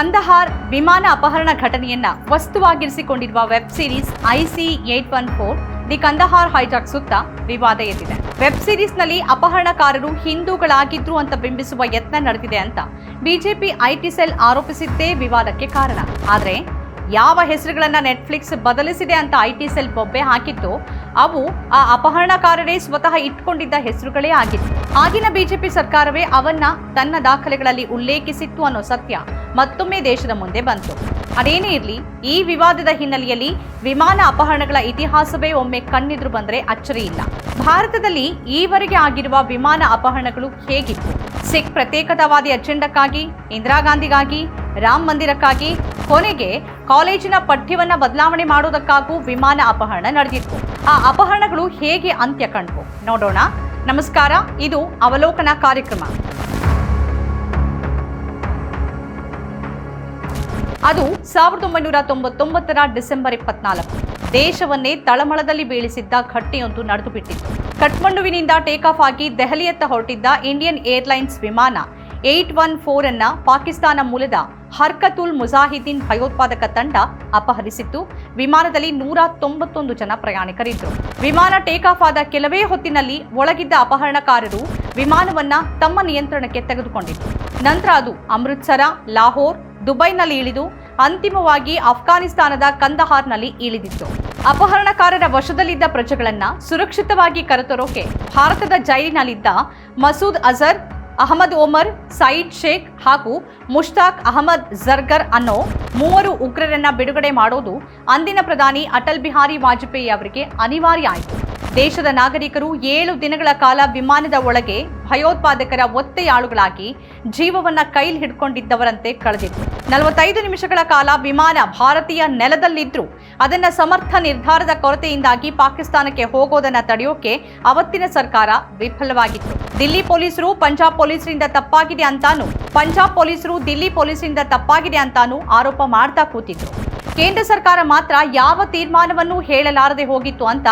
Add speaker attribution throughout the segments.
Speaker 1: ಕಂದಹಾರ್ ವಿಮಾನ ಅಪಹರಣ ಘಟನೆಯನ್ನ ವಸ್ತುವಾಗಿರಿಸಿಕೊಂಡಿರುವ web series IC eight one four the Kandahar hijack ಸುತ್ತ ವಿವಾದ ಎದ್ದಿದೆ. ವೆಬ್ ಸೀರೀಸ್ನಲ್ಲಿ ಅಪಹರಣಕಾರರು ಹಿಂದೂಗಳಾಗಿದ್ರು ಅಂತ ಬಿಂಬಿಸುವ ಯತ್ನ ನಡೆದಿದೆ ಅಂತ ಬಿಜೆಪಿ ಐಟಿ ಸೆಲ್ ಆರೋಪಿಸಿದ್ದೇ ವಿವಾದಕ್ಕೆ ಕಾರಣ. ಆದರೆ ಯಾವ ಹೆಸರುಗಳನ್ನ ನೆಟ್ಫ್ಲಿಕ್ಸ್ ಬದಲಿಸಿದೆ ಅಂತ ಐಟಿ ಸೆಲ್ ಬೊಬ್ಬೆ ಹಾಕಿತ್ತು ಅವು ಆ ಅಪಹರಣಕಾರರೇ ಸ್ವತಃ ಇಟ್ಕೊಂಡಿದ್ದ ಹೆಸರುಗಳೇ ಆಗಿತ್ತು. ಆಗಿನ ಬಿಜೆಪಿ ಸರ್ಕಾರವೇ ಅವನ್ನ ತನ್ನ ದಾಖಲೆಗಳಲ್ಲಿ ಉಲ್ಲೇಖಿಸಿತ್ತು ಅನ್ನೋ ಸತ್ಯ ಮತ್ತೊಮ್ಮೆ ದೇಶದ ಮುಂದೆ ಬಂತು. ಅದೇನೇ ಇರಲಿ, ಈ ವಿವಾದದ ಹಿನ್ನೆಲೆಯಲ್ಲಿ ವಿಮಾನ ಅಪಹರಣಗಳ ಇತಿಹಾಸವೇ ಒಮ್ಮೆ ಕಣ್ಣಿದ್ರು ಬಂದರೆ ಅಚ್ಚರಿ ಇಲ್ಲ. ಭಾರತದಲ್ಲಿ ಈವರೆಗೆ ಆಗಿರುವ ವಿಮಾನ ಅಪಹರಣಗಳು ಹೇಗಿತ್ತು? ಸಿಖ್ ಪ್ರತ್ಯೇಕತಾವಾದಿ ಅಜೆಂಡಕ್ಕಾಗಿ, ಇಂದಿರಾ ಗಾಂಧಿಗಾಗಿ, ರಾಮ್ ಮಂದಿರಕ್ಕಾಗಿ, ಕೊನೆಗೆ ಕಾಲೇಜಿನ ಪಠ್ಯವನ್ನ ಬದಲಾವಣೆ ಮಾಡೋದಕ್ಕಾಗೂ ವಿಮಾನ ಅಪಹರಣ ನಡೆದಿತ್ತು. ಆ ಅಪಹರಣಗಳು ಹೇಗೆ ಅಂತ್ಯ ಕಂಡವು? ನೋಡೋಣ. ನಮಸ್ಕಾರ, ಇದು ಅವಲೋಕನ ಕಾರ್ಯಕ್ರಮ. ಅದು ಸಾವಿರದ ಒಂಬೈನೂರ ತೊಂಬತ್ತೊಂಬತ್ತರ ಡಿಸೆಂಬರ್ ಇಪ್ಪತ್ನಾಲ್ಕು. ದೇಶವನ್ನೇ ತಳಮಳದಲ್ಲಿ ಬೀಳಿಸಿದ್ದ ಘಟನೆಯೊಂದು ನಡೆದು ಬಿಟ್ಟಿತ್ತು ಕಠ್ಮಂಡುವಿನಿಂದ ಟೇಕ್ ಆಫ್ ಆಗಿ ದೆಹಲಿಯತ್ತ ಹೊರಟಿದ್ದ ಇಂಡಿಯನ್ ಏರ್ಲೈನ್ಸ್ ವಿಮಾನ ಏಟ್ ಒನ್ ಫೋರ್ ಅನ್ನ ಪಾಕಿಸ್ತಾನ ಮೂಲದ ಹರ್ಕತುಲ್ ಮುಜಾಹಿದ್ದೀನ್ ಭಯೋತ್ಪಾದಕ ತಂಡ ಅಪಹರಿಸಿತ್ತು. ವಿಮಾನದಲ್ಲಿ ನೂರ ತೊಂಬತ್ತೊಂದು ಜನ ಪ್ರಯಾಣಿಕರಿದ್ದರು ವಿಮಾನ ಟೇಕ್ ಆಫ್ ಆದ ಕೆಲವೇ ಹೊತ್ತಿನಲ್ಲಿ ಒಳಗಿದ್ದ ಅಪಹರಣಕಾರರು ವಿಮಾನವನ್ನ ತಮ್ಮ ನಿಯಂತ್ರಣಕ್ಕೆ ತೆಗೆದುಕೊಂಡಿತ್ತು ನಂತರ ಅದು ಅಮೃತ್ಸರ, ಲಾಹೋರ್, ದುಬೈನಲ್ಲಿ ಇಳಿದು ಅಂತಿಮವಾಗಿ ಅಫ್ಘಾನಿಸ್ತಾನದ ಕಂದಹಾರ್ನಲ್ಲಿ ಇಳಿದಿತ್ತು. ಅಪಹರಣಕಾರರ ವಶದಲ್ಲಿದ್ದ ಪ್ರಜೆಗಳನ್ನ ಸುರಕ್ಷಿತವಾಗಿ ಕರೆತರೋಕೆ ಭಾರತದ ಜೈಲಿನಲ್ಲಿದ್ದ ಮಸೂದ್ ಅಜರ್, ಅಹಮದ್ ಒಮರ್, ಸಯೀದ್ ಶೇಖ್ ಹಾಗೂ ಮುಷ್ತಾಕ್ ಅಹಮದ್ ಜರ್ಗರ್ ಅನ್ನೋ ಮೂವರು ಉಗ್ರರನ್ನ ಬಿಡುಗಡೆ ಮಾಡೋದು ಅಂದಿನ ಪ್ರಧಾನಿ ಅಟಲ್ ಬಿಹಾರಿ ವಾಜಪೇಯಿ ಅವರಿಗೆ ಅನಿವಾರ್ಯ ಆಯಿತು. ದೇಶದ ನಾಗರಿಕರು ಏಳು ದಿನಗಳ ಕಾಲ ವಿಮಾನದ ಒಳಗೆ ಭಯೋತ್ಪಾದಕರ ಒತ್ತೆಯಾಳುಗಳಾಗಿ ಜೀವವನ್ನ ಕೈಲಿ ಹಿಡ್ಕೊಂಡಿದ್ದವರಂತೆ ಕಳೆದಿತ್ತು. ನಲವತ್ತೈದು ನಿಮಿಷಗಳ ಕಾಲ ವಿಮಾನ ಭಾರತೀಯ ನೆಲದಲ್ಲಿದ್ದರೂ ಅದನ್ನ ಸಮರ್ಥ ನಿರ್ಧಾರದ ಕೊರತೆಯಿಂದಾಗಿ ಪಾಕಿಸ್ತಾನಕ್ಕೆ ಹೋಗೋದನ್ನ ತಡೆಯೋಕೆ ಅವತ್ತಿನ ಸರ್ಕಾರ ವಿಫಲವಾಗಿತ್ತು. ದಿಲ್ಲಿ ಪೊಲೀಸರು ಪಂಜಾಬ್ ಪೊಲೀಸರಿಂದ ತಪ್ಪಾಗಿದೆ ಅಂತಾನು, ಪಂಜಾಬ್ ಪೊಲೀಸರು ದಿಲ್ಲಿ ಪೊಲೀಸರಿಂದ ತಪ್ಪಾಗಿದೆ ಅಂತಾನು ಆರೋಪ ಮಾಡ್ತಾ ಕೂತಿದ್ರು. ಕೇಂದ್ರ ಸರ್ಕಾರ ಮಾತ್ರ ಯಾವ ತೀರ್ಮಾನವನ್ನೂ ಹೇಳಲಾರದೆ ಹೋಗಿತ್ತು ಅಂತ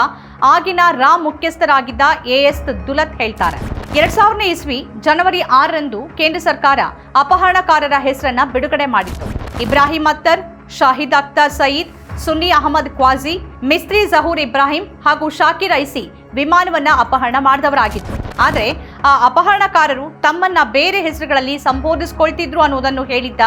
Speaker 1: ಆಗಿನ ರಾ ಮುಖ್ಯಸ್ಥರಾಗಿದ್ದ ಎಎಸ್ ದುಲತ್ ಹೇಳ್ತಾರೆ. ಎರಡ್ ಸಾವಿರನೇ ಇಸ್ವಿ ಜನವರಿ ಆರರಂದು ಕೇಂದ್ರ ಸರ್ಕಾರ ಅಪಹರಣಕಾರರ ಹೆಸರನ್ನ ಬಿಡುಗಡೆ ಮಾಡಿತ್ತು. ಇಬ್ರಾಹಿಂ ಅಖ್ತರ್, ಶಾಹಿದ್ ಅಖ್ತರ್ ಸಯೀದ್, ಸುನ್ನಿ ಅಹಮದ್ ಕ್ವಾಜಿ ಮಿಸ್ತ್ರಿ ಜಹೂರ್ ಇಬ್ರಾಹಿಂ ಹಾಗೂ ಶಾಕಿರ್ ಐಸಿ ವಿಮಾನವನ್ನ ಅಪಹರಣ ಮಾಡಿದವರಾಗಿತ್ತು. ಆದರೆ ಆ ಅಪಹರಣಕಾರರು ತಮ್ಮನ್ನ ಬೇರೆ ಹೆಸರುಗಳಲ್ಲಿ ಸಂಬೋಧಿಸಿಕೊಳ್ತಿದ್ರು ಅನ್ನೋದನ್ನು ಹೇಳಿದ್ದ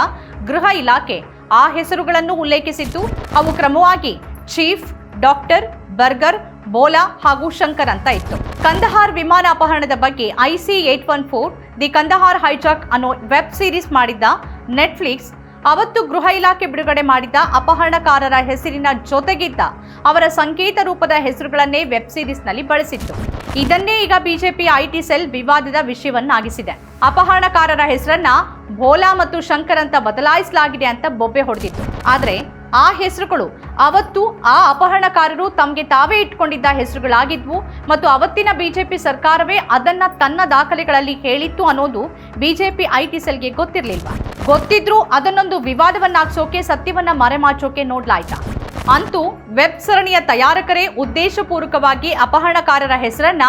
Speaker 1: ಗೃಹ ಇಲಾಖೆ ಆ ಹೆಸರುಗಳನ್ನು ಉಲ್ಲೇಖಿಸಿದ್ದು ಅವು ಕ್ರಮವಾಗಿ ಚೀಫ್ ಡಾಕ್ಟರ್ ಬರ್ಗರ್, ಬೋಲಾ ಹಾಗೂ ಶಂಕರ್ ಅಂತ ಇತ್ತು. ಕಂದಹಾರ್ ವಿಮಾನ ಅಪಹರಣದ ಬಗ್ಗೆ IC eight one four, the Kandahar hijack ಅನ್ನೋ ವೆಬ್ ಸೀರೀಸ್ ಮಾಡಿದ್ದ ನೆಟ್ಫ್ಲಿಕ್ಸ್, ಅವತ್ತು ಗೃಹ ಇಲಾಖೆ ಬಿಡುಗಡೆ ಮಾಡಿದ್ದ ಅಪಹರಣಕಾರರ ಹೆಸರಿನ ಜೊತೆಗಿದ್ದ ಅವರ ಸಂಕೇತ ರೂಪದ ಹೆಸರುಗಳನ್ನೇ ವೆಬ್ ಸೀರೀಸ್ನಲ್ಲಿ ಬಳಸಿತ್ತು. ಇದನ್ನೇ ಈಗ ಬಿಜೆಪಿ ಐಟಿ ಸೆಲ್ ವಿವಾದದ ವಿಷಯವನ್ನಾಗಿಸಿದೆ. ಅಪಹರಣಕಾರರ ಹೆಸರನ್ನ ಭೋಲಾ ಮತ್ತು ಶಂಕರ್ ಅಂತ ಬದಲಾಯಿಸಲಾಗಿದೆ ಅಂತ ಬೊಬ್ಬೆ ಹೊಡೆದಿತ್ತು. ಆದರೆ ಆ ಹೆಸರುಗಳು. ಅವತ್ತು ಆ ಅಪಹರಣಕಾರರು ತಮಗೆ ತಾವೇ ಇಟ್ಕೊಂಡಿದ್ದ ಹೆಸರುಗಳಾಗಿದ್ವು ಮತ್ತು ಅವತ್ತಿನ ಬಿಜೆಪಿ ಸರ್ಕಾರವೇ ಅದನ್ನ ತನ್ನ ದಾಖಲೆಗಳಲ್ಲಿ ಹೇಳಿತ್ತು ಅನ್ನೋದು ಬಿಜೆಪಿ ಐಟಿ ಸೆಲ್ಗೆ ಗೊತ್ತಿರಲಿಲ್ಲ ಗೊತ್ತಿದ್ರೂ ಅದನ್ನೊಂದು ವಿವಾದವನ್ನಾಗ್ಸೋಕೆ, ಸತ್ಯವನ್ನ ಮರೆಮಾಚೋಕೆ ನೋಡ್ಲಾಯ್ತಾ? ಅಂತೂ ವೆಬ್ ಸರಣಿಯ ತಯಾರಕರೇ ಉದ್ದೇಶಪೂರ್ವಕವಾಗಿ ಅಪಹರಣಕಾರರ ಹೆಸರನ್ನ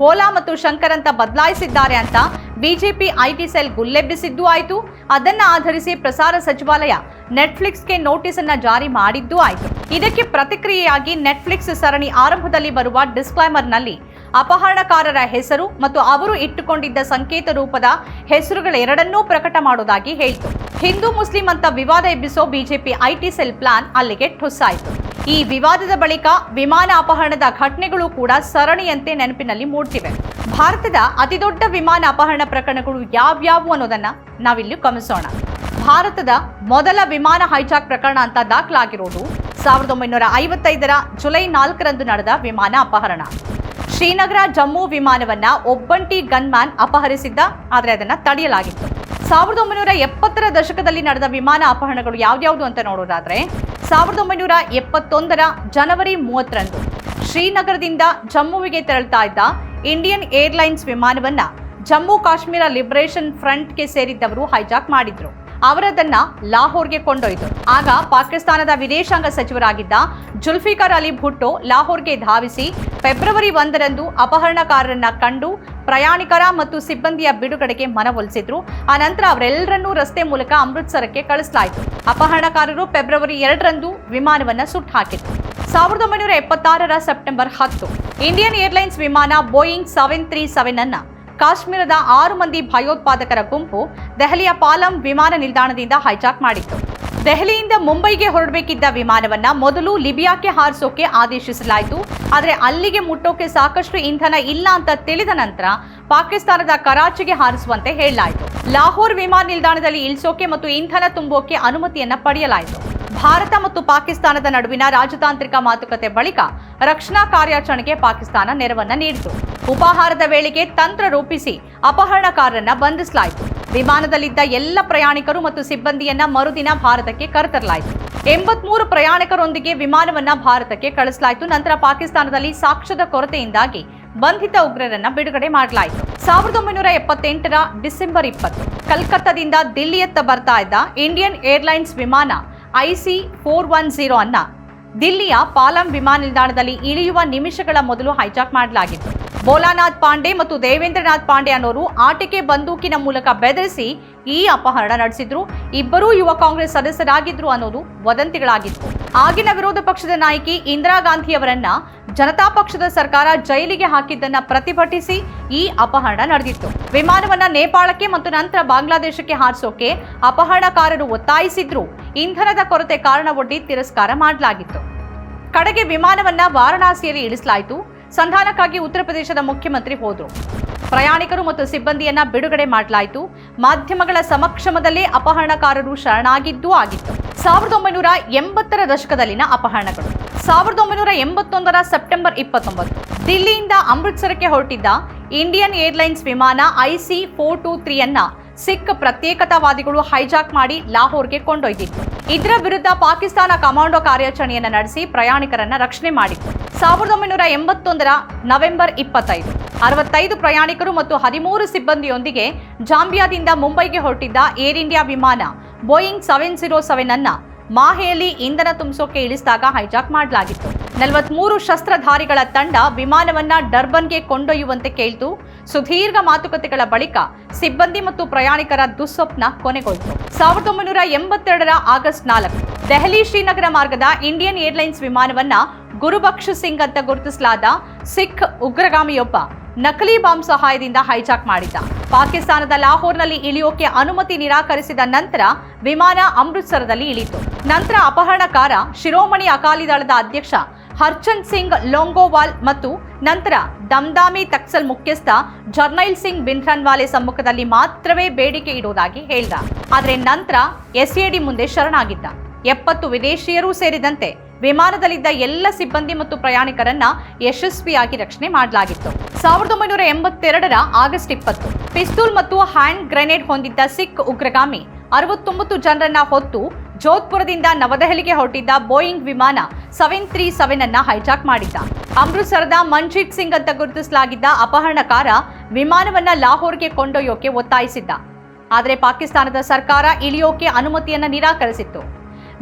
Speaker 1: ಭೋಲಾ ಮತ್ತು ಶಂಕರ್ ಅಂತ ಬದಲಾಯಿಸಿದ್ದಾರೆ ಅಂತ ಬಿಜೆಪಿ ಐಟಿ ಸೆಲ್ ಗುಲ್ಲೆಬ್ಬಿಸಿದ್ದೂ ಆಯಿತು. ಅದನ್ನ ಆಧರಿಸಿ ಪ್ರಸಾರ ಸಚಿವಾಲಯ ನೆಟ್ಫ್ಲಿಕ್ಸ್ಗೆ ನೋಟಿಸ್ ಅನ್ನ ಜಾರಿ ಮಾಡಿದ್ದೂ ಆಯಿತು. ಇದಕ್ಕೆ ಪ್ರತಿಕ್ರಿಯೆಯಾಗಿ ನೆಟ್ಫ್ಲಿಕ್ಸ್ ಸರಣಿ ಆರಂಭದಲ್ಲಿ ಬರುವ ಡಿಸ್ಕ್ಲೈಮರ್ನಲ್ಲಿ ಅಪಹರಣಕಾರರ ಹೆಸರು ಮತ್ತು ಅವರು ಇಟ್ಟುಕೊಂಡಿದ್ದ ಸಂಕೇತ ರೂಪದ ಹೆಸರುಗಳೆರಡನ್ನೂ ಪ್ರಕಟ ಮಾಡೋದಾಗಿ ಹೇಳಿತು. ಹಿಂದೂ ಮುಸ್ಲಿಂ ಅಂತ ವಿವಾದ ಎಬ್ಬಿಸೋ ಬಿಜೆಪಿ ಐಟಿ ಸೆಲ್ ಪ್ಲಾನ್ ಅಲ್ಲಿಗೆ ಠುಸ್ಸಾಯಿತು. ಈ ವಿವಾದದ ಬಳಿಕ ವಿಮಾನ ಅಪಹರಣದ ಘಟನೆಗಳು ಕೂಡ ಸರಣಿಯಂತೆ ನೆನಪಿನಲ್ಲಿ ಮೂಡ್ತಿವೆ. ಭಾರತದ ಅತಿದೊಡ್ಡ ವಿಮಾನ ಅಪಹರಣ ಪ್ರಕರಣಗಳು ಯಾವ್ಯಾವು ಅನ್ನೋದನ್ನ ನಾವಿಲ್ಲಿ ಗಮನಿಸೋಣ. ಭಾರತದ ಮೊದಲ ವಿಮಾನ ಹೈಜಾಕ್ ಪ್ರಕರಣ ಅಂತ ದಾಖಲಾಗಿರೋದು ಸಾವಿರದ ಒಂಬೈನೂರ ಐವತ್ತೈದರ ಜುಲೈ ನಾಲ್ಕರಂದು ನಡೆದ ವಿಮಾನ ಅಪಹರಣ. ಶ್ರೀನಗರ ಜಮ್ಮು ವಿಮಾನವನ್ನ ಒಬ್ಬಂಟಿ ಗನ್ಮ್ಯಾನ್ ಅಪಹರಿಸಿದ್ದ, ಆದರೆ ಅದನ್ನ ತಡೆಯಲಾಗಿತ್ತು. ಸಾವಿರದ ಒಂಬೈನೂರ ಎಪ್ಪತ್ತರ ದಶಕದಲ್ಲಿ ನಡೆದ ವಿಮಾನ ಅಪಹರಣಗಳು ಯಾವ್ಯಾವುದು ಅಂತ ನೋಡೋದಾದ್ರೆ, ಸಾವಿರದ ಒಂಬೈನೂರ ಎಪ್ಪತ್ತೊಂದರ ಜನವರಿ ಮೂವತ್ತರಂದು ಶ್ರೀನಗರದಿಂದ ಜಮ್ಮುವಿಗೆ ತೆರಳ್ತಾ ಇದ್ದ ಇಂಡಿಯನ್ ಏರ್ಲೈನ್ಸ್ ವಿಮಾನವನ್ನ ಜಮ್ಮು ಕಾಶ್ಮೀರ ಲಿಬರೇಷನ್ ಫ್ರಂಟ್ಗೆ ಸೇರಿದ್ದವರು ಹೈಜಾಕ್ ಮಾಡಿದ್ರು. ಅವರದನ್ನ ಲಾಹೋರ್ಗೆ ಕೊಂಡೊಯ್ದು. ಆಗ ಪಾಕಿಸ್ತಾನದ ವಿದೇಶಾಂಗ ಸಚಿವರಾಗಿದ್ದ ಜುಲ್ಫಿಕರ್ ಅಲಿ ಭುಟ್ಟೋ ಲಾಹೋರ್ಗೆ ಧಾವಿಸಿ, ಫೆಬ್ರವರಿ ಒಂದರಂದು ಅಪಹರಣಕಾರರನ್ನ ಕಂಡು ಪ್ರಯಾಣಿಕರ ಮತ್ತು ಸಿಬ್ಬಂದಿಯ ಬಿಡುಗಡೆಗೆ ಮನವೊಲಿಸಿದ್ರು. ಆ ನಂತರ ಅವರೆಲ್ಲರನ್ನೂ ರಸ್ತೆ ಮೂಲಕ ಅಮೃತ್ಸರಕ್ಕೆ ಕಳಿಸಲಾಯಿತು. ಅಪಹರಣಕಾರರು ಫೆಬ್ರವರಿ ಎರಡರಂದು ವಿಮಾನವನ್ನ ಸುಟ್ಟು ಹಾಕಿದ್ರು. ಸಾವಿರದ ಒಂಬೈನೂರ ಎಪ್ಪತ್ತಾರರ ಸೆಪ್ಟೆಂಬರ್ ಹತ್ತು, ಇಂಡಿಯನ್ ಏರ್ಲೈನ್ಸ್ ವಿಮಾನ ಬೋಯಿಂಗ್ ಸೆವೆನ್ ತ್ರೀ ಸೆವೆನ್ ಅನ್ನ ಕಾಶ್ಮೀರದ ಆರು ಮಂದಿ ಭಯೋತ್ಪಾದಕರ ಗುಂಪು ದೆಹಲಿಯ ಪಾಲಂ ವಿಮಾನ ನಿಲ್ದಾಣದಿಂದ ಹೈಜಾಕ್ ಮಾಡಿತ್ತು. ದೆಹಲಿಯಿಂದ ಮುಂಬೈಗೆ ಹೊರಡಬೇಕಿದ್ದ ವಿಮಾನವನ್ನ ಮೊದಲು ಲಿಬಿಯಾಕ್ಕೆ ಹಾರಿಸೋಕೆ ಆದೇಶಿಸಲಾಯಿತು. ಆದರೆ ಅಲ್ಲಿಗೆ ಮುಟ್ಟೋಕೆ ಸಾಕಷ್ಟು ಇಂಧನ ಇಲ್ಲ ಅಂತ ತಿಳಿದ ನಂತರ ಪಾಕಿಸ್ತಾನದ ಕರಾಚಿಗೆ ಹಾರಿಸುವಂತೆ ಹೇಳಲಾಯಿತು. ಲಾಹೋರ್ ವಿಮಾನ ನಿಲ್ದಾಣದಲ್ಲಿ ಇಳಿಸೋಕೆ ಮತ್ತು ಇಂಧನ ತುಂಬೋಕೆ ಅನುಮತಿಯನ್ನ ಪಡೆಯಲಾಯಿತು. ಭಾರತ ಮತ್ತು ಪಾಕಿಸ್ತಾನದ ನಡುವಿನ ರಾಜತಾಂತ್ರಿಕ ಮಾತುಕತೆ ಬಳಿಕ ರಕ್ಷಣಾ ಕಾರ್ಯಾಚರಣೆಗೆ ಪಾಕಿಸ್ತಾನ ನೆರವನ್ನ ನೀಡಿತು. ಉಪಾಹಾರದ ವೇಳೆಗೆ ತಂತ್ರ ರೂಪಿಸಿ ಅಪಹರಣಕಾರರನ್ನ ಬಂಧಿಸಲಾಯಿತು. ವಿಮಾನದಲ್ಲಿದ್ದ ಎಲ್ಲ ಪ್ರಯಾಣಿಕರು ಮತ್ತು ಸಿಬ್ಬಂದಿಯನ್ನ ಮರುದಿನ ಭಾರತಕ್ಕೆ ಕರೆತರಲಾಯಿತು. ಎಂಬತ್ಮೂರು ಪ್ರಯಾಣಿಕರೊಂದಿಗೆ ವಿಮಾನವನ್ನ ಭಾರತಕ್ಕೆ ಕಳಿಸಲಾಯಿತು. ನಂತರ ಪಾಕಿಸ್ತಾನದಲ್ಲಿ ಸಾಕ್ಷ್ಯದ ಕೊರತೆಯಿಂದಾಗಿ ಬಂಧಿತ ಉಗ್ರರನ್ನ ಬಿಡುಗಡೆ ಮಾಡಲಾಯಿತು. ಸಾವಿರದ ಒಂಬೈನೂರ ಎಪ್ಪತ್ತೆಂಟರ ಡಿಸೆಂಬರ್ ಇಪ್ಪತ್ತು ಕಲ್ಕತ್ತಾದಿಂದ ದಿಲ್ಲಿಯತ್ತ ಬರ್ತಾ ಇದ್ದ ಇಂಡಿಯನ್ ಏರ್ಲೈನ್ಸ್ ವಿಮಾನ ಐಸಿ ಫೋರ್ ಒನ್ ಜೀರೋ ಅನ್ನ ದಿಲ್ಲಿಯ ಪಾಲಂ ವಿಮಾನ ನಿಲ್ದಾಣದಲ್ಲಿ ಇಳಿಯುವ ನಿಮಿಷಗಳ ಮೊದಲು ಹೈಜಾಕ್ ಮಾಡಲಾಗಿತ್ತು. ಬೋಲಾನಾಥ್ ಪಾಂಡೆ ಮತ್ತು ದೇವೇಂದ್ರನಾಥ್ ಪಾಂಡೆ ಅನ್ನೋರು ಆಟಿಕೆ ಬಂದೂಕಿನ ಮೂಲಕ ಬೆದರಿಸಿ ಈ ಅಪಹರಣ ನಡೆಸಿದ್ರು. ಇಬ್ಬರೂ ಯುವ ಕಾಂಗ್ರೆಸ್ ಸದಸ್ಯರಾಗಿದ್ರು ಅನ್ನೋದು ವದಂತಿಗಳಾಗಿತ್ತು. ಆಗಿನ ವಿರೋಧ ಪಕ್ಷದ ನಾಯಕಿ ಇಂದಿರಾ ಗಾಂಧಿಯವರನ್ನ ಜನತಾ ಪಕ್ಷದ ಸರ್ಕಾರ ಜೈಲಿಗೆ ಹಾಕಿದ್ದನ್ನ ಪ್ರತಿಭಟಿಸಿ ಈ ಅಪಹರಣ ನಡೆದಿತ್ತು. ವಿಮಾನವನ್ನ ನೇಪಾಳಕ್ಕೆ ಮತ್ತು ನಂತರ ಬಾಂಗ್ಲಾದೇಶಕ್ಕೆ ಹಾರಿಸೋಕೆ ಅಪಹರಣಕಾರರು ಒತ್ತಾಯಿಸಿದ್ರು. ಇಂಧನದ ಕೊರತೆ ಕಾರಣ ಒಡ್ಡಿ ತಿರಸ್ಕಾರ ಮಾಡಲಾಗಿತ್ತು. ಕಡೆಗೆ ವಿಮಾನವನ್ನ ವಾರಣಾಸಿಯಲ್ಲಿ ಇಳಿಸಲಾಯಿತು. ಸಂಧಾನಕ್ಕಾಗಿ ಉತ್ತರ ಪ್ರದೇಶದ ಮುಖ್ಯಮಂತ್ರಿ ಹೋದರು. ಪ್ರಯಾಣಿಕರು ಮತ್ತು ಸಿಬ್ಬಂದಿಯನ್ನ ಬಿಡುಗಡೆ ಮಾಡಲಾಯಿತು. ಮಾಧ್ಯಮಗಳ ಸಮಕ್ಷಮದಲ್ಲೇ ಅಪಹರಣಕಾರರು ಶರಣಾಗಿದ್ದೂ ಆಗಿತ್ತು. ಸಾವಿರದ ಒಂಬೈನೂರ ಎಂಬತ್ತರ ದಶಕದಲ್ಲಿನ ಅಪಹರಣಗಳು. ಸಾವಿರದ ಒಂಬೈನೂರ ಎಂಬತ್ತೊಂದರ ಸೆಪ್ಟೆಂಬರ್ ಇಪ್ಪತ್ತೊಂಬತ್ತು. ದಿಲ್ಲಿಯಿಂದ ಅಮೃತ್ಸರಕ್ಕೆ ಹೊರಟಿದ್ದ ಇಂಡಿಯನ್ ಏರ್ಲೈನ್ಸ್ ವಿಮಾನ ಐಸಿ ಫೋರ್ ಟೂ ತ್ರೀಯನ್ನ ಸಿಖ್ ಪ್ರತ್ಯೇಕತಾವಾದಿಗಳು ಹೈಜಾಕ್ ಮಾಡಿ ಲಾಹೋರ್ಗೆ ಕೊಂಡೊಯ್ದಿತ್ತು. ಇದರ ವಿರುದ್ಧ ಪಾಕಿಸ್ತಾನ ಕಮಾಂಡೋ ಕಾರ್ಯಾಚರಣೆಯನ್ನು ನಡೆಸಿ ಪ್ರಯಾಣಿಕರನ್ನ ರಕ್ಷಣೆ ಮಾಡಿತ್ತು. ಸಾವಿರದ ಒಂಬೈನೂರ ಎಂಬತ್ತೊಂದರ ನವೆಂಬರ್ ಇಪ್ಪತ್ತೈದು. ಅರವತ್ತೈದು ಪ್ರಯಾಣಿಕರು ಮತ್ತು ಹದಿಮೂರು ಸಿಬ್ಬಂದಿಯೊಂದಿಗೆ ಜಾಂಬಿಯಾದಿಂದ ಮುಂಬೈಗೆ ಹೊರಟಿದ್ದ ಏರ್ ಇಂಡಿಯಾ ವಿಮಾನ ಬೋಯಿಂಗ್ ಸೆವೆನ್ ಜೀರೋ ಸೆವೆನ್ ಅನ್ನ ಮಾಹೆಯಲ್ಲಿ ಇಂಧನ ತುಂಬಿಸೋಕೆ ಇಳಿಸಿದಾಗ ಹೈಜಾಕ್ ಮಾಡಲಾಗಿತ್ತು. ನಲವತ್ಮೂರು ಶಸ್ತ್ರಧಾರಿಗಳ ತಂಡ ವಿಮಾನವನ್ನ ಡರ್ಬನ್ಗೆ ಕೊಂಡೊಯ್ಯುವಂತೆ ಕೇಳಿತು ಸುದೀರ್ಘ ಮಾತುಕತೆಗಳ ಬಳಿಕ ಸಿಬ್ಬಂದಿ ಮತ್ತು ಪ್ರಯಾಣಿಕರ ದುಸ್ವಪ್ನ ಕೊನೆಗೊಳ್ತು. ಸಾವಿರದ ಒಂಬೈನೂರ ಎಂಬತ್ತೆರಡರ ಆಗಸ್ಟ್ ನಾಲ್ಕು, ದೆಹಲಿ ಶ್ರೀನಗರ ಮಾರ್ಗದ ಇಂಡಿಯನ್ ಏರ್ಲೈನ್ಸ್ ವಿಮಾನವನ್ನ ಗುರುಬಕ್ಷ್ ಸಿಂಗ್ ಅಂತ ಗುರುತಿಸಲಾದ ಸಿಖ್ ಉಗ್ರಗಾಮಿಯೊಬ್ಬ ನಕಲಿ ಬಾಂಬ್ ಸಹಾಯದಿಂದ ಹೈಜಾಕ್ ಮಾಡಿದ್ದ. ಪಾಕಿಸ್ತಾನದ ಲಾಹೋರ್ನಲ್ಲಿ ಇಳಿಯೋಕೆ ಅನುಮತಿ ನಿರಾಕರಿಸಿದ ನಂತರ ವಿಮಾನ ಅಮೃತ್ಸರದಲ್ಲಿ ಇಳಿತು ನಂತರ ಅಪಹರಣಕಾರ ಶಿರೋಮಣಿ ಅಕಾಲಿ ದಳದ ಅಧ್ಯಕ್ಷ ಹರ್ಚಂದ್ ಸಿಂಗ್ ಲೋಂಗೋವಾಲ್ ಮತ್ತು ನಂತರ ದಮ್ದಾಮಿ ತಕ್ಸಲ್ ಮುಖ್ಯಸ್ಥ ಜರ್ನೈಲ್ ಸಿಂಗ್ ಬಿನ್ರನ್ವಾಲೆ ಸಮ್ಮುಖದಲ್ಲಿ ಮಾತ್ರವೇ ಬೇಡಿಕೆ ಇಡುವುದಾಗಿ ಹೇಳಿದ. ಆದರೆ ನಂತರ ಎಸ್ಎಡಿ ಮುಂದೆ ಶರಣಾಗಿದ್ದ. ಎಪ್ಪತ್ತು ವಿದೇಶಿಯರೂ ಸೇರಿದಂತೆ ವಿಮಾನದಲ್ಲಿದ್ದ ಎಲ್ಲ ಸಿಬ್ಬಂದಿ ಮತ್ತು ಪ್ರಯಾಣಿಕರನ್ನ ಯಶಸ್ವಿಯಾಗಿ ರಕ್ಷಣೆ ಮಾಡಲಾಗಿತ್ತು. ಸಾವಿರದ ಒಂಬೈನೂರ ಎಂಬತ್ತೆರಡರ ಆಗಸ್ಟ್ ಇಪ್ಪತ್ತು, ಪಿಸ್ತೂಲ್ ಮತ್ತು ಹ್ಯಾಂಡ್ ಗ್ರೆನೇಡ್ ಹೊಂದಿದ್ದ ಸಿಖ್ ಉಗ್ರಗಾಮಿ ಅರವತ್ತೊಂಬತ್ತು ಜನರನ್ನ ಹೊತ್ತು ಜೋಧ್ಪುರದಿಂದ ನವದೆಹಲಿಗೆ ಹೊರಟಿದ್ದ ಬೋಯಿಂಗ್ ವಿಮಾನ ಸೆವೆನ್ ತ್ರೀ ಸೆವೆನ್ ಅನ್ನ ಹೈಜಾಕ್ ಮಾಡಿದ್ದ. ಅಮೃತ್ಸರದ ಮನ್ಜೀತ್ ಸಿಂಗ್ ಅಂತ ಗುರುತಿಸಲಾಗಿದ್ದ ಅಪಹರಣಕಾರ ವಿಮಾನವನ್ನ ಲಾಹೋರ್ಗೆ ಕೊಂಡೊಯ್ಯೋಕೆ ಒತ್ತಾಯಿಸಿದ್ದ. ಆದರೆ ಪಾಕಿಸ್ತಾನದ ಸರ್ಕಾರ ಇಳಿಯೋಕೆ ಅನುಮತಿಯನ್ನ ನಿರಾಕರಿಸಿತ್ತು.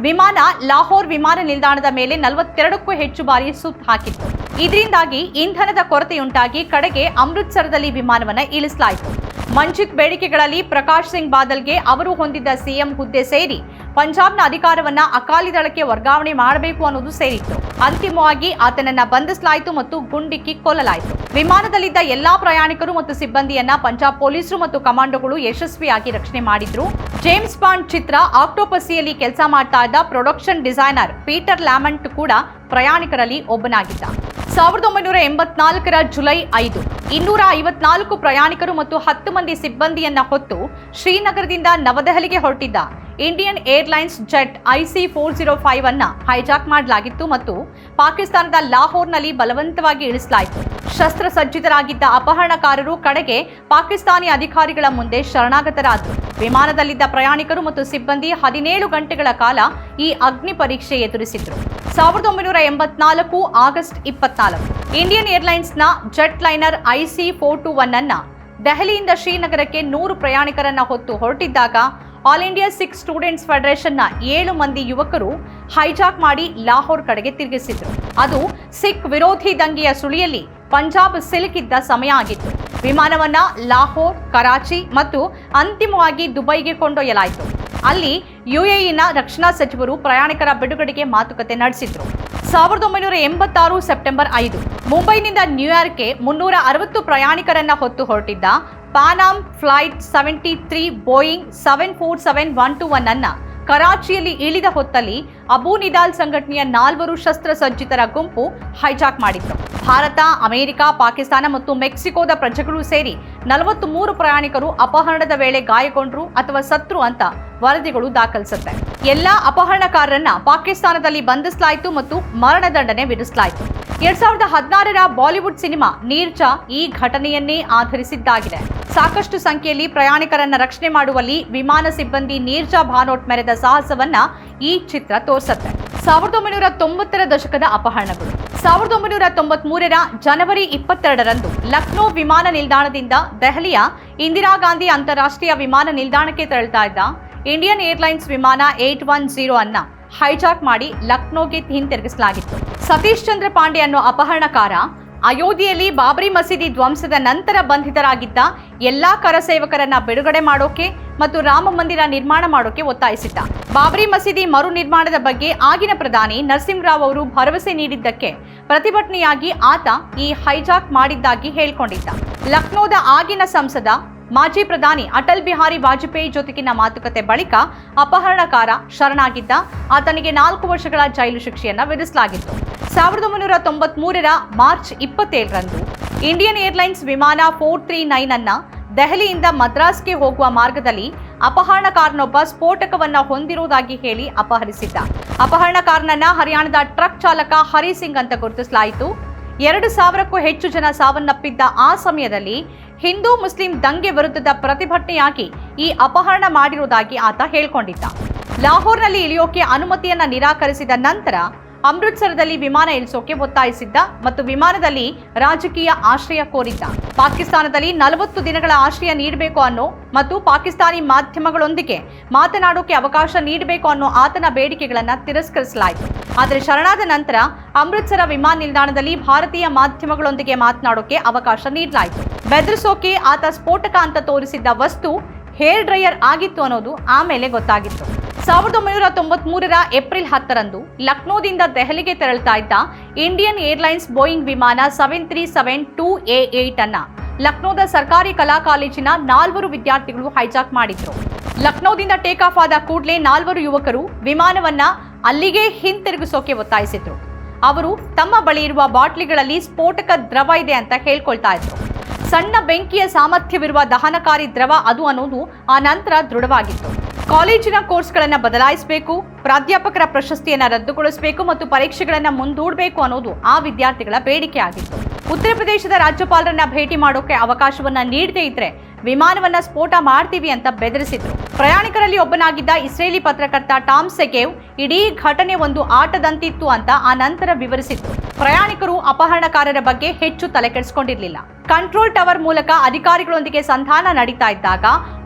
Speaker 1: ವಿಮಾನ ಲಾಹೋರ್ ವಿಮಾನ ನಿಲ್ದಾಣದ ಮೇಲೆ ನಲವತ್ತೆರಡಕ್ಕೂ ಹೆಚ್ಚು ಬಾರಿ ಸುತ್ತ ಹಾಕಿತ್ತು. ಇದರಿಂದಾಗಿ ಇಂಧನದ ಕೊರತೆಯುಂಟಾಗಿ ಕಡೆಗೆ ಅಮೃತ್ಸರದಲ್ಲಿ ವಿಮಾನವನ್ನ ಇಳಿಸಲಾಯಿತು. ಮಂಜಿತ್ ಬೇಡಿಕೆಗಳಲ್ಲಿ ಪ್ರಕಾಶ್ ಸಿಂಗ್ ಬಾದಲ್ಗೆ ಅವರು ಹೊಂದಿದ್ದ ಸಿಎಂ ಹುದ್ದೆ ಸೇರಿ ಪಂಜಾಬ್ನ ಅಧಿಕಾರವನ್ನ ಅಕಾಲಿ ದಳಕ್ಕೆ ವರ್ಗಾವಣೆ ಮಾಡಬೇಕು ಅನ್ನೋದು ಸೇರಿತ್ತು. ಅಂತಿಮವಾಗಿ ಆತನನ್ನ ಬಂಧಿಸಲಾಯಿತು ಮತ್ತು ಗುಂಡಿಕ್ಕಿ ಕೊಲ್ಲಲಾಯಿತು. ವಿಮಾನದಲ್ಲಿದ್ದ ಎಲ್ಲಾ ಪ್ರಯಾಣಿಕರು ಮತ್ತು ಸಿಬ್ಬಂದಿಯನ್ನ ಪಂಜಾಬ್ ಪೊಲೀಸರು ಮತ್ತು ಕಮಾಂಡೋಗಳು ಯಶಸ್ವಿಯಾಗಿ ರಕ್ಷಣೆ ಮಾಡಿದ್ರು. ಜೇಮ್ಸ್ ಬಾಂಡ್ ಚಿತ್ರ ಆಕ್ಟೋಪಸಿಯಲ್ಲಿ ಕೆಲಸ ಮಾಡ್ತಾ ಇದ್ದ ಪ್ರೊಡಕ್ಷನ್ ಡಿಸೈನರ್ ಪೀಟರ್ ಲ್ಯಾಮಂಟ್ ಕೂಡ ಪ್ರಯಾಣಿಕರಲ್ಲಿ ಒಬ್ಬನಾಗಿದ್ದ. ಸಾವಿರದ ಒಂಬೈನೂರ ಎಂಬತ್ನಾಲ್ಕರ ಜುಲೈ ಐದು, ಇನ್ನೂರ ಐವತ್ನಾಲ್ಕು ಪ್ರಯಾಣಿಕರು ಮತ್ತು ಹತ್ತು ಮಂದಿ ಸಿಬ್ಬಂದಿಯನ್ನ ಹೊತ್ತು ಶ್ರೀನಗರದಿಂದ ನವದೆಹಲಿಗೆ ಹೊರಟಿದ್ದ. Indian Airlines jet IC four zero five ಅನ್ನ ಹೈಜಾಕ್ ಮಾಡಲಾಗಿತ್ತು ಮತ್ತು ಪಾಕಿಸ್ತಾನದ ಲಾಹೋರ್ನಲ್ಲಿ ಬಲವಂತವಾಗಿ ಇಳಿಸಲಾಯಿತು. ಶಸ್ತ್ರಸಜ್ಜಿತರಾಗಿದ್ದ ಅಪಹರಣಕಾರರು ಕಡೆಗೆ ಪಾಕಿಸ್ತಾನಿ ಅಧಿಕಾರಿಗಳ ಮುಂದೆ ಶರಣಾಗತರಾದರು. ವಿಮಾನದಲ್ಲಿದ್ದ ಪ್ರಯಾಣಿಕರು ಮತ್ತು ಸಿಬ್ಬಂದಿ ಹದಿನೇಳು ಗಂಟೆಗಳ ಕಾಲ ಈ ಅಗ್ನಿ ಪರೀಕ್ಷೆ ಎದುರಿಸಿದ್ರು. ಸಾವಿರದ ಒಂಬೈನೂರ ಎಂಬತ್ನಾಲ್ಕು ಆಗಸ್ಟ್ ಇಪ್ಪತ್ನಾಲ್ಕು. Indian ಏರ್ಲೈನ್ಸ್ನ jetliner IC four two one ಅನ್ನ ದೆಹಲಿಯಿಂದ ಶ್ರೀನಗರಕ್ಕೆ ನೂರು ಪ್ರಯಾಣಿಕರನ್ನ ಹೊತ್ತು ಹೊರಟಿದ್ದಾಗ ಆಲ್ ಇಂಡಿಯಾ ಸಿಖ್ ಸ್ಟೂಡೆಂಟ್ಸ್ ಫೆಡರೇಷನ್ನ ಏಳು ಮಂದಿ ಯುವಕರು ಹೈಜಾಕ್ ಮಾಡಿ ಲಾಹೋರ್ ಕಡೆಗೆ ತಿರುಗಿಸಿದ್ರು. ಅದು ಸಿಖ್ ವಿರೋಧಿ ದಂಗೆಯ ಸುಳಿಯಲ್ಲಿ ಪಂಜಾಬ್ ಸಿಲುಕಿದ್ದ ಸಮಯ ಆಗಿತ್ತು. ವಿಮಾನವನ್ನ ಲಾಹೋರ್, ಕರಾಚಿ ಮತ್ತು ಅಂತಿಮವಾಗಿ ದುಬೈಗೆ ಕೊಂಡೊಯ್ಯಲಾಯಿತು. ಅಲ್ಲಿ ಯುಎಇನ ರಕ್ಷಣಾ ಸಚಿವರು ಪ್ರಯಾಣಿಕರ ಬಿಡುಗಡೆಗೆ ಮಾತುಕತೆ ನಡೆಸಿದ್ರು. ಸಾವಿರದ ಒಂಬೈನೂರ ಎಂಬತ್ತಾರು ಸೆಪ್ಟೆಂಬರ್ ಐದು, ಮುಂಬೈನಿಂದ ನ್ಯೂಯಾರ್ಕ್ಗೆ ಮುನ್ನೂರ ಅರವತ್ತು ಪ್ರಯಾಣಿಕರನ್ನ ಹೊತ್ತು ಹೊರಟಿದ್ದ Pan Am flight seventy three Boeing seven four seven one two one ಅನ್ನ ಕರಾಚಿಯಲ್ಲಿ ಇಳಿದ ಹೊತ್ತಲ್ಲಿ ಅಬೂ ನಿದಾಲ್ ಸಂಘಟನೆಯ ನಾಲ್ವರು ಶಸ್ತ್ರಸಜ್ಜಿತರ ಗುಂಪು ಹೈಜಾಕ್ ಮಾಡಿತ್ತು. ಭಾರತ, ಅಮೆರಿಕ, ಪಾಕಿಸ್ತಾನ ಮತ್ತು ಮೆಕ್ಸಿಕೋದ ಪ್ರಜೆಗಳು ಸೇರಿ ನಲವತ್ತು ಮೂರು ಪ್ರಯಾಣಿಕರು ಅಪಹರಣದ ವೇಳೆ ಗಾಯಗೊಂಡ್ರು ಅಥವಾ ಸತ್ರು ಅಂತ ವರದಿಗಳು ದಾಖಲಿಸುತ್ತೆ. ಎಲ್ಲ ಅಪಹರಣಕಾರರನ್ನ ಪಾಕಿಸ್ತಾನದಲ್ಲಿ ಬಂಧಿಸಲಾಯಿತು ಮತ್ತು ಮರಣದಂಡನೆ ವಿಧಿಸಲಾಯಿತು. ಎರಡ್ ಸಾವಿರದ ಹದಿನಾರರ ಬಾಲಿವುಡ್ ಸಿನಿಮಾ ನೀರ್ಜಾ ಈ ಘಟನೆಯನ್ನೇ ಆಧರಿಸಿದ್ದಾಗಿದೆ. ಸಾಕಷ್ಟು ಸಂಖ್ಯೆಯಲ್ಲಿ ಪ್ರಯಾಣಿಕರನ್ನ ರಕ್ಷಣೆ ಮಾಡುವಲ್ಲಿ ವಿಮಾನ ಸಿಬ್ಬಂದಿ ನೀರ್ಜಾ ಭಾನೋಟ್ ಮೆರೆದ ಸಾಹಸವನ್ನ ಈ ಚಿತ್ರ ತೋರಿಸುತ್ತೆ. ಸಾವಿರದ ಒಂಬೈನೂರ ತೊಂಬತ್ತರ ದಶಕದ ಅಪಹರಣಗಳು. ಸಾವಿರದ ಒಂಬೈನೂರ ತೊಂಬತ್ ಮೂರರ ಜನವರಿ ಇಪ್ಪತ್ತೆರಡರಂದು ಲಕ್ನೋ ವಿಮಾನ ನಿಲ್ದಾಣದಿಂದ ದೆಹಲಿಯ ಇಂದಿರಾ ಗಾಂಧಿ ಅಂತಾರಾಷ್ಟ್ರೀಯ ವಿಮಾನ ನಿಲ್ದಾಣಕ್ಕೆ ತೆರಳುತ್ತಾ ಇದ್ದ ಇಂಡಿಯನ್ ಏರ್ಲೈನ್ಸ್ ವಿಮಾನ ಏಟ್ ಒನ್ ಜೀರೋ ಅನ್ನ ಹೈಜಾಕ್ ಮಾಡಿ ಲಕ್ನೋಗೆ ಹಿಂತಿರುಗಿಸಲಾಗಿತ್ತು. ಸತೀಶ್ ಚಂದ್ರ ಪಾಂಡೆ ಅನ್ನೋ ಅಪಹರಣಕಾರ, ಅಯೋಧ್ಯೆಯಲ್ಲಿ ಬಾಬರಿ ಮಸೀದಿ ಧ್ವಂಸದ ನಂತರ ಬಂಧಿತರಾಗಿದ್ದ ಎಲ್ಲಾ ಕರಸೇವಕರನ್ನ ಬಿಡುಗಡೆ ಮಾಡೋಕೆ ಮತ್ತು ರಾಮ ಮಂದಿರ ನಿರ್ಮಾಣ ಮಾಡೋಕೆ ಒತ್ತಾಯಿಸಿದ್ದ. ಬಾಬರಿ ಮಸೀದಿ ಮರು ನಿರ್ಮಾಣದ ಬಗ್ಗೆ ಆಗಿನ ಪ್ರಧಾನಿ ನರಸಿಂಹರಾವ್ ಅವರು ಭರವಸೆ ನೀಡಿದ್ದಕ್ಕೆ ಪ್ರತಿಭಟನೆಯಾಗಿ ಆತ ಈ ಹೈಜಾಕ್ ಮಾಡಿದ್ದಾಗಿ ಹೇಳಿಕೊಂಡಿದ್ದ. ಲಕ್ನೋದ ಆಗಿನ ಸಂಸದ ಮಾಜಿ ಪ್ರಧಾನಿ ಅಟಲ್ ಬಿಹಾರಿ ವಾಜಪೇಯಿ ಜೊತೆಗಿನ ಮಾತುಕತೆ ಬಳಿಕ ಅಪಹರಣಕಾರ ಶರಣಾಗಿದ್ದ. ಆತನಿಗೆ ನಾಲ್ಕು ವರ್ಷಗಳ ಜೈಲು ಶಿಕ್ಷೆಯನ್ನ ವಿಧಿಸಲಾಗಿತ್ತು. ಸಾವಿರದ ಒಂಬೈನೂರ ತೊಂಬತ್ ಮೂರರ ಮಾರ್ಚ್ ಇಪ್ಪತ್ತೇಳರಂದು ಇಂಡಿಯನ್ ಏರ್ಲೈನ್ಸ್ ವಿಮಾನ ಫೋರ್ ತ್ರೀ ನೈನ್ ಅನ್ನ ದೆಹಲಿಯಿಂದ ಮದ್ರಾಸ್ಗೆ ಹೋಗುವ ಮಾರ್ಗದಲ್ಲಿ ಅಪಹರಣಕಾರನೊಬ್ಬ ಸ್ಫೋಟಕವನ್ನ ಹೊಂದಿರುವುದಾಗಿ ಹೇಳಿ ಅಪಹರಿಸಿದ್ದ. ಅಪಹರಣಕಾರನನ್ನ ಹರಿಯಾಣದ ಟ್ರಕ್ ಚಾಲಕ ಹರಿ ಸಿಂಗ್ ಅಂತ ಗುರುತಿಸಲಾಯಿತು. ಎರಡು ಸಾವಿರಕ್ಕೂ ಹೆಚ್ಚು ಜನ ಸಾವನ್ನಪ್ಪಿದ್ದ ಆ ಸಮಯದಲ್ಲಿ ಹಿಂದೂ ಮುಸ್ಲಿಂ ದಂಗೆ ವಿರುದ್ಧದ ಪ್ರತಿಭಟನೆಯಾಗಿ ಈ ಅಪಹರಣ ಮಾಡಿರುವುದಾಗಿ ಆತ ಹೇಳಿಕೊಂಡಿದ್ದ. ಲಾಹೋರ್ನಲ್ಲಿ ಇಳಿಯೋಕೆ ಅನುಮತಿಯನ್ನ ನಿರಾಕರಿಸಿದ ನಂತರ ಅಮೃತ್ಸರದಲ್ಲಿ ವಿಮಾನ ಇಳಿಸೋಕೆ ಒತ್ತಾಯಿಸಿದ್ದ ಮತ್ತು ವಿಮಾನದಲ್ಲಿ ರಾಜಕೀಯ ಆಶ್ರಯ ಕೋರಿದ್ದ. ಪಾಕಿಸ್ತಾನದಲ್ಲಿ ನಲವತ್ತು ದಿನಗಳ ಆಶ್ರಯ ನೀಡಬೇಕು ಅನ್ನೋ ಮತ್ತು ಪಾಕಿಸ್ತಾನಿ ಮಾಧ್ಯಮಗಳೊಂದಿಗೆ ಮಾತನಾಡೋಕೆ ಅವಕಾಶ ನೀಡಬೇಕು ಅನ್ನೋ ಆತನ ಬೇಡಿಕೆಗಳನ್ನ ತಿರಸ್ಕರಿಸಲಾಯಿತು. ಆದರೆ ಶರಣಾದ ನಂತರ ಅಮೃತ್ಸರ ವಿಮಾನ ನಿಲ್ದಾಣದಲ್ಲಿ ಭಾರತೀಯ ಮಾಧ್ಯಮಗಳೊಂದಿಗೆ ಮಾತನಾಡೋಕೆ ಅವಕಾಶ ನೀಡಲಾಯಿತು. ಬೆದರಿಸೋಕೆ ಆತ ಸ್ಫೋಟಕ ಅಂತ ತೋರಿಸಿದ್ದ ವಸ್ತು ಹೇರ್ ಡ್ರೈಯರ್ ಆಗಿತ್ತು ಅನ್ನೋದು ಆಮೇಲೆ ಗೊತ್ತಾಗಿತ್ತು. ಸಾವಿರದ ಒಂಬೈನೂರ ತೊಂಬತ್ ಮೂರರ ಏಪ್ರಿಲ್ ಹತ್ತರಂದು ಲಕ್ನೋದಿಂದ ದೆಹಲಿಗೆ ತೆರಳುತ್ತಾ ಇದ್ದ ಇಂಡಿಯನ್ ಏರ್ಲೈನ್ಸ್ ಬೋಯಿಂಗ್ ವಿಮಾನ seven three seven two A eight ಅನ್ನ ಲಕ್ನೋದ ಸರ್ಕಾರಿ ಕಲಾ ಕಾಲೇಜಿನ ನಾಲ್ವರು ವಿದ್ಯಾರ್ಥಿಗಳು ಹೈಜಾಕ್ ಮಾಡಿದ್ರು. ಲಕ್ನೋದಿಂದ ಟೇಕ್ ಆಫ್ ಆದ ಕೂಡಲೇ ನಾಲ್ವರು ಯುವಕರು ವಿಮಾನವನ್ನ ಅಲ್ಲಿಗೆ ಹಿಂತಿರುಗಿಸೋಕೆ ಒತ್ತಾಯಿಸಿದ್ರು. ಅವರು ತಮ್ಮ ಬಳಿ ಇರುವ ಬಾಟ್ಲಿಗಳಲ್ಲಿ ಸ್ಫೋಟಕ ದ್ರವ ಇದೆ ಅಂತ ಹೇಳ್ಕೊಳ್ತಾ ಇದ್ರು. ಸಣ್ಣ ಬೆಂಕಿಯ ಸಾಮರ್ಥ್ಯವಿರುವ ದಹನಕಾರಿ ದ್ರವ ಅದು ಅನ್ನೋದು ಆ ನಂತರ ದೃಢವಾಗಿತ್ತು. ಕಾಲೇಜಿನ ಕೋರ್ಸ್ಗಳನ್ನು ಬದಲಾಯಿಸಬೇಕು, ಪ್ರಾಧ್ಯಾಪಕರ ಪ್ರಶಸ್ತಿಯನ್ನು ರದ್ದುಗೊಳಿಸಬೇಕು ಮತ್ತು ಪರೀಕ್ಷೆಗಳನ್ನು ಮುಂದೂಡಬೇಕು ಅನ್ನೋದು ಆ ವಿದ್ಯಾರ್ಥಿಗಳ ಬೇಡಿಕೆ ಆಗಿತ್ತು. ಉತ್ತರ ಪ್ರದೇಶದ ರಾಜ್ಯಪಾಲರನ್ನ ಭೇಟಿ ಮಾಡೋಕೆ ಅವಕಾಶವನ್ನ ನೀಡದೇ ಇದ್ರೆ ವಿಮಾನವನ್ನ ಸ್ಫೋಟ ಮಾಡ್ತೀವಿ ಅಂತ ಬೆದರಿಸಿದ್ರು. ಪ್ರಯಾಣಿಕರಲ್ಲಿ ಒಬ್ಬನಾಗಿದ್ದ ಇಸ್ರೇಲಿ ಪತ್ರಕರ್ತ ಟಾಮ್ ಸೆಗೇವ್ ಇಡೀ ಘಟನೆ ಒಂದು ಆಟದಂತಿತ್ತು ಅಂತ ಆ ನಂತರ ವಿವರಿಸಿತ್ತು ಪ್ರಯಾಣಿಕರು ಅಪಹರಣಕಾರರ ಬಗ್ಗೆ ಹೆಚ್ಚು ತಲೆ ಕೆಡಿಸಿಕೊಂಡಿರಲಿಲ್ಲ ಕಂಟ್ರೋಲ್ ಟವರ್ ಮೂಲಕ ಅಧಿಕಾರಿಗಳೊಂದಿಗೆ ಸಂಧಾನ ನಡೀತಾ ಇದ್ದಾಗ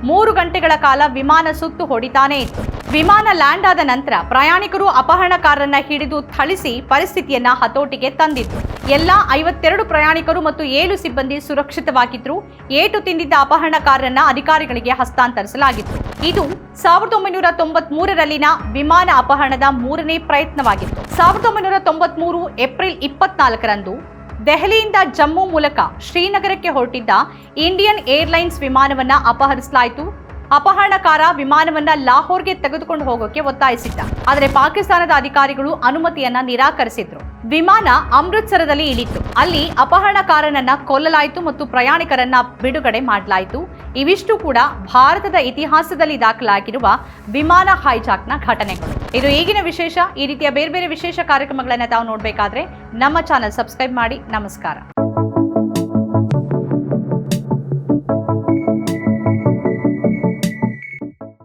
Speaker 1: ಮೂರು ಗಂಟೆಗಳ ಕಾಲ ವಿಮಾನ ಸುತ್ತು ಹೊಡಿತಾನೇ. ಇತ್ತು ವಿಮಾನ ಲ್ಯಾಂಡ್ ಆದ ನಂತರ ಪ್ರಯಾಣಿಕರು ಅಪಹರಣಕಾರರನ್ನ ಹಿಡಿದು ಥಳಿಸಿ ಪರಿಸ್ಥಿತಿಯನ್ನ ಹತೋಟಿಗೆ ತಂದಿತ್ತು. ಎಲ್ಲ ಐವತ್ತೆರಡು ಪ್ರಯಾಣಿಕರು ಮತ್ತು ಏಳು ಸಿಬ್ಬಂದಿ ಸುರಕ್ಷಿತವಾಗಿದ್ರು. ಏಟು ತಿಂದಿದ್ದ ಅಪಹರಣಕಾರರನ್ನ ಅಧಿಕಾರಿಗಳಿಗೆ ಹಸ್ತಾಂತರಿಸಲಾಗಿತ್ತು. ಇದು ಸಾವಿರದ ಒಂಬೈನೂರ ತೊಂಬತ್ ಮೂರರಲ್ಲಿನ ವಿಮಾನ ಅಪಹರಣದ ಮೂರನೇ ಪ್ರಯತ್ನವಾಗಿತ್ತು. ಸಾವಿರದ ಒಂಬೈನೂರ ತೊಂಬತ್ ಮೂರು ಏಪ್ರಿಲ್ ಇಪ್ಪತ್ನಾಲ್ಕರಂದು ದೆಹಲಿಯಿಂದ ಜಮ್ಮು ಮೂಲಕ ಶ್ರೀನಗರಕ್ಕೆ ಹೊರಟಿದ್ದ ಇಂಡಿಯನ್ ಏರ್ಲೈನ್ಸ್ ವಿಮಾನವನ್ನ ಅಪಹರಿಸಲಾಯಿತು. ಅಪಹರಣಕಾರ ವಿಮಾನವನ್ನ ಲಾಹೋರ್ಗೆ ತೆಗೆದುಕೊಂಡು ಹೋಗೋಕೆ ಒತ್ತಾಯಿಸಿದ್ದ. ಆದರೆ ಪಾಕಿಸ್ತಾನದ ಅಧಿಕಾರಿಗಳು ಅನುಮತಿಯನ್ನ ನಿರಾಕರಿಸಿದ್ರು. ವಿಮಾನ ಅಮೃತ್ಸರದಲ್ಲಿ ಇಳಿತು ಅಲ್ಲಿ ಅಪಹರಣಕಾರನನ್ನ ಕೊಲ್ಲಲಾಯಿತು ಮತ್ತು ಪ್ರಯಾಣಿಕರನ್ನ ಬಿಡುಗಡೆ ಮಾಡಲಾಯಿತು. ಇವಿಷ್ಟು ಕೂಡ ಭಾರತದ ಇತಿಹಾಸದಲ್ಲಿ ದಾಖಲಾಗಿರುವ ವಿಮಾನ ಹೈಜಾಕ್ನ ಘಟನೆಗಳು. ಇದು ಈಗಿನ ವಿಶೇಷ. ಈ ರೀತಿಯ ಬೇರೆ ಬೇರೆ ವಿಶೇಷ ಕಾರ್ಯಕ್ರಮಗಳನ್ನ ತಾವು ನೋಡಬೇಕಾದ್ರೆ ನಮ್ಮ ಚಾನಲ್ ಸಬ್ಸ್ಕ್ರೈಬ್ ಮಾಡಿ. ನಮಸ್ಕಾರ.